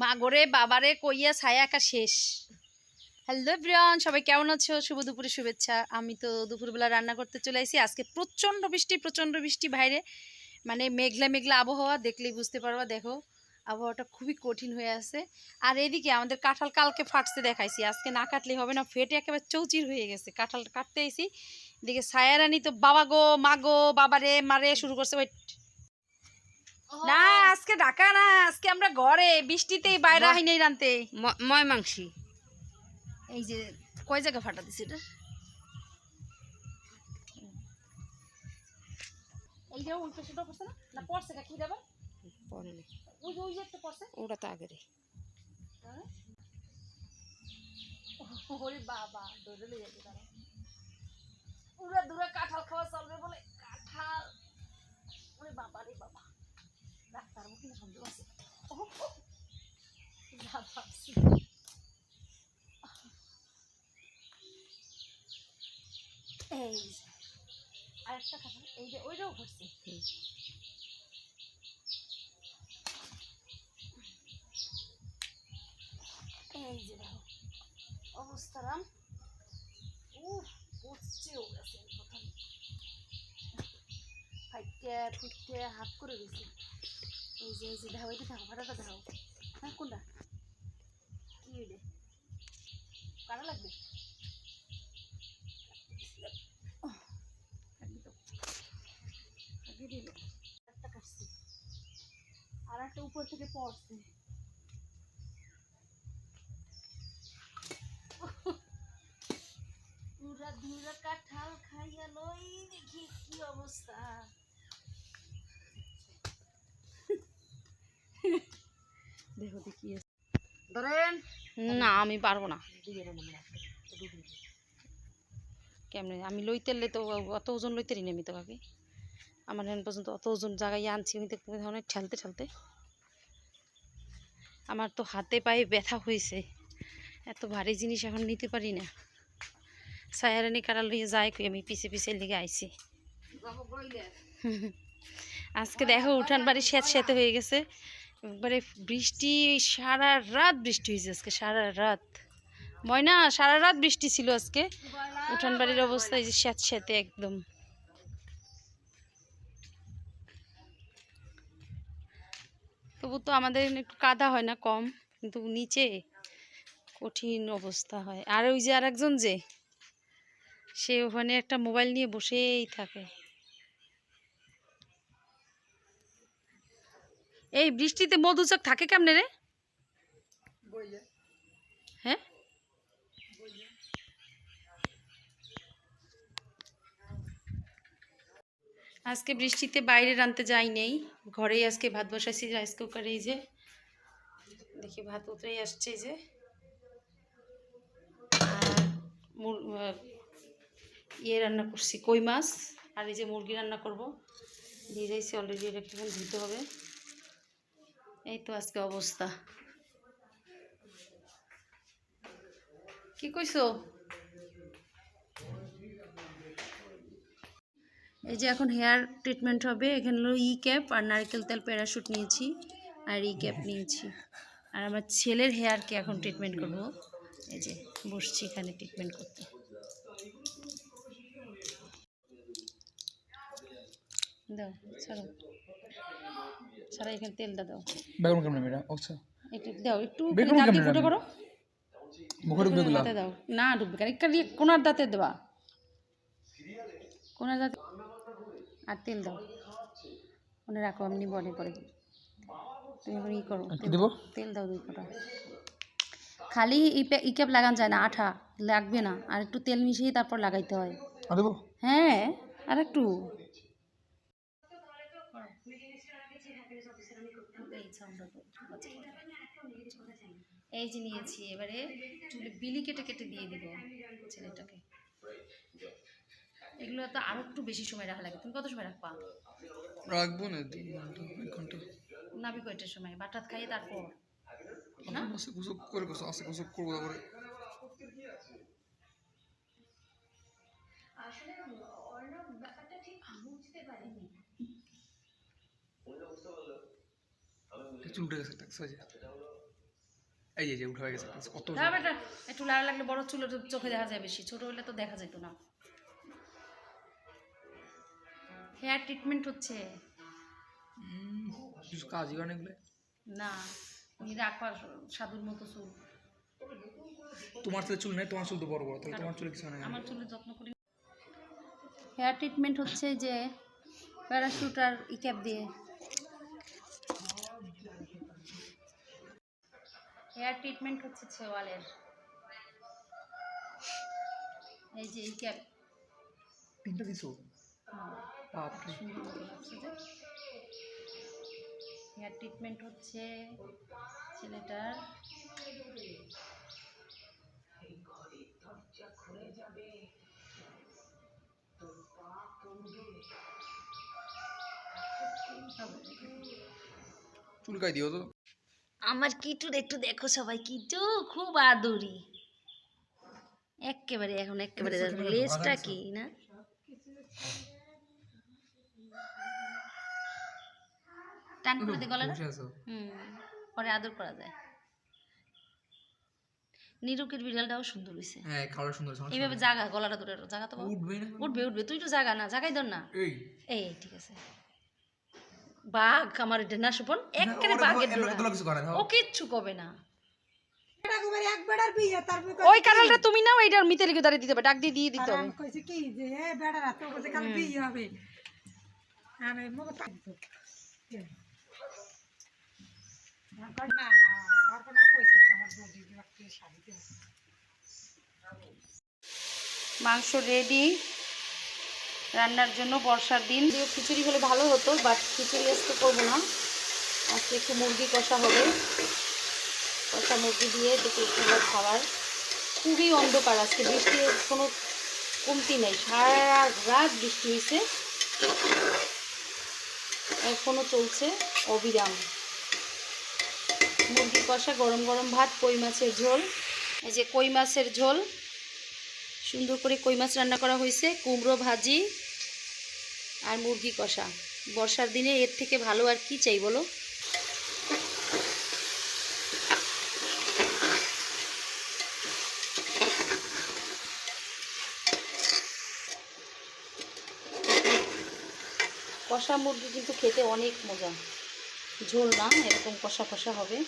মা গোরে বাবারে কইয়া ছায়া একা শেষ। হ্যালো ব্রিয়ন সবাই কেমন আছো? শুভ দুপুরে শুভেচ্ছা। আমি তো দুপুরবেলা রান্না করতে চলে আসি আজকে প্রচণ্ড বৃষ্টি প্রচণ্ড বৃষ্টি বাইরে। মানে মেঘলা মেঘলা আবহাওয়া, দেখলেই বুঝতে পারবা, দেখো। আবহাওয়াটা খুবই কঠিন হয়ে আছে। আর এদিকে আমাদের কাঁঠাল কালকে ফাটতে দেখাইছি। আজকে না কাটলে হবে না, ফেটে একেবারে চৌচির হয়ে গেছে। কাঁঠাল কাটতে আইছি। এদিকে সায়ারানি তো বাবা গো, মা গো, বাবারে, মারে, শুরু করছে। ওই না আজকে ঢাকা না আজকে আমরা ঘরে বৃষ্টিতেই বাইরে। আহি নেই রানতে। ময় মাংসি এই যে কয় জায়গা ফাটা দিছে এটা? এই যে উল্টো সুটো পড়ছে না? না পড়ছে কি দেবা পরে ওই যে ওই যে একটা পড়ছে। ওটা তো আগেরে হ্যাঁ? ওরে বাবা দৌড়ে লেগে যাবে তারা। পুরা দূরে কাঁঠাল খাওয়া চলবে বলে কাঁঠাল। ওরে বাবা রে বাবা। ডাক্তার মুখে সন্দেহ আছে। যা ভাবছি। এই আরেকটা কাঁঠাল এই যে ওইটাও ঘুরছে এই যে দেখো অবস্থারাম উফ পড়ছেও গেছে প্রথম। ফাইটে ফুটতে হাত করে গেছে। এই যে এই যে দেখো এটা দেখো ভাড়াটা দেখো হ্যাঁ কোনটা? কি হইলে কারা লাগবে? আর একটা উপর থেকে পড়ছে। পুরা ধুরা কাঁঠাল খাইয়া লই দেখি কি অবস্থা দেখো দেখি ধরেন। না আমি পারব না। কেমনে? আমি লইতে তো অত ওজন লইতে নি আমি তো আমার এখন পর্যন্ত অত ওজন জায়গায় আনছি আমি দেখতে অনেক ঠেলতে ঠেলতে। আমার তো হাতে পায়ে ব্যথা হয়েছে। এত ভারী জিনিস এখন নিতে পারি না। সায়ারানি কারা লইয়ে যায় কই? আমি পিছে পিছে লিগে আইছি। আজকে দেখো উঠান বাড়ি স্যাঁত স্যাঁতে হয়ে গেছে। একবারে বৃষ্টি সারা রাত বৃষ্টি হয়েছে আজকে, সারা রাত। ময়না, সারা রাত বৃষ্টি ছিল আজকে। উঠান বাড়ির অবস্থা এই যে স্যাঁত স্যাঁতে একদম। তবু তো আমাদের একটু কাদা হয় না কম, কিন্তু নিচে কঠিন অবস্থা হয়। আর ওই যে আর একজন যে, সে ওখানে একটা মোবাইল নিয়ে বসেই থাকে। এই বৃষ্টিতে মধুচক থাকে কেমনে রে? হ্যাঁ? আজকে বৃষ্টিতে বাইরে রানতে যাই নেই। ঘরেই আজকে ভাত বসাইছি রাইস কুকারে যে। দেখি ভাত উতরেই আসছে যে। আর ইয়ে রান্না করছি, কই মাছ? আর এই যে মুরগি রান্না করব। যাইছি অলরেডি এটা এখন ধুতে হবে। এই তো আজকে অবস্থা। কি কইছো? এই যে এখন হেয়ার ট্রিটমেন্ট হবে, এখানে হলো ই ক্যাপ আর নারকেল তেল প্যারাশুট নিয়েছি আর ই ক্যাপ নিয়েছি। আর আমার ছেলের হেয়ারকে এখন ট্রিটমেন্ট করব। এই যে বসছি এখানে ট্রিটমেন্ট করতে। দাও, ছাড়ো। এখানে তেলটা দাও। বেগুন কেমন আচ্ছা। একটু দাও একটু বেগুন ফুটো করো। মুখে দাঁতে দাও। না একটু কোনার দাঁতে দেবা। কোনার দাঁতে আর তেল দাও। মনে রাখো এমনি বলে পরে। তুমি এখন ই করো। তেল- দাও দুই ফোঁটা। খালি ই ক্যাপ লাগান যায় না আঠা। লাগবে না। আর একটু তেল মিশিয়ে তারপর লাগাইতে হয়। হ্যাঁ আর একটু। এই যে নিয়েছি এবারে চুলে বিলি কেটে কেটে দিয়ে দিব ছেলেটাকে। এগুলো তো আরও একটু বেশি সময় রাখা লাগে। তুমি কত সময় রাখবা? রাখব না নাবি কয়টার সময়? বাটাত খাইয়ে তারপর? না? আস্তে গুসক করে গেছো আস্তে গুসক করব তারপরে। চুল উঠে গেছে একটা সাইজে এই যে উঠে হয়ে গেছে কত না বেটা একটু লাল লাগলে বড় চুলের চোখে দেখা যায় বেশি ছোট হলে তো দেখা যেত না। হেয়ার ট্রিটমেন্ট হচ্ছে। কিছু করে না এগুলো। না তুমি রাখবা সাধুর মতো চুল। তোমার সাথে চুল নেই তোমার চুল তো বড় বড় তাহলে তোমার চুলে কিছু হয় না আমার চুলের যত্ন করি। হেয়ার ট্রিটমেন্ট হচ্ছে যে প্যারাশুট আর ইক্যাপ দিয়ে হেয়ার ট্রিটমেন্ট হচ্ছে ছেওয়ালের এই যে ইক্যাপ তিনটা দিছো? বাপরে। হেয়ার ট্রিটমেন্ট হচ্ছে ছেলেটার। চুলকাই দিও তো। আমার কিটুর একটু দেখো সবাই কিটু খুব আদরি। একেবারে এখন একেবারে লেজটা কি না? টান করে দে গলাটা। হুম পরে আদর করা যায়। নিরুকের বিড়ালটাও সুন্দর হয়েছে হ্যাঁ কালার সুন্দর এইভাবে জাগা গলাটা ধরে জাগা তো না? উঠবে উঠবে তুই তো জাগা না জাগাই ধর না। এই। এই ঠিক আছে। বাঘ আমার না সুপন একেবারে বাঘের ডোরা। কিছু করে ও। কিচ্ছু কবে না। একবার এক বেড়ার বিয়ে তারপর ওই কালারটা তুমি নাও এইটার মিতে লিখে দাঁড়িয়ে দিতে হবে ডাক দিয়ে দিয়ে দিতে হবে। আমি কি যে এ বেড়ার হাতে বলছে কাল বিয়ে হবে। আমি মগ না আর কোনো কইছে আমার বৌদি একটা শাড়ি মাংস রেডি রান্নার জন্য বর্ষার দিন। যদিও খিচুড়ি হলে ভালো হতো বাট খিচুড়ি আজকে করব না। আজকে একটু মুরগি কষা হবে। কষা মুরগি দিয়ে দুপুর খাবার খাবার। খুবই অন্ধকার আজকে বৃষ্টির কোনো কমতি নেই। সারা রাত বৃষ্টি হয়েছে। এখনও চলছে অবিরাম। মুরগি কষা, গরম গরম ভাত, কই মাছের ঝোল। এই যে কই মাছের ঝোল সুন্দর করে কই মাছ রান্না করা হয়েছে, কুমড়ো ভাজি আর মুরগি কষা। বর্ষার দিনে এর থেকে ভালো আর কি চাই বলো? কষা মুরগি কিন্তু খেতে অনেক মজা। ঝোল না, এরকম কষা কষা হবে।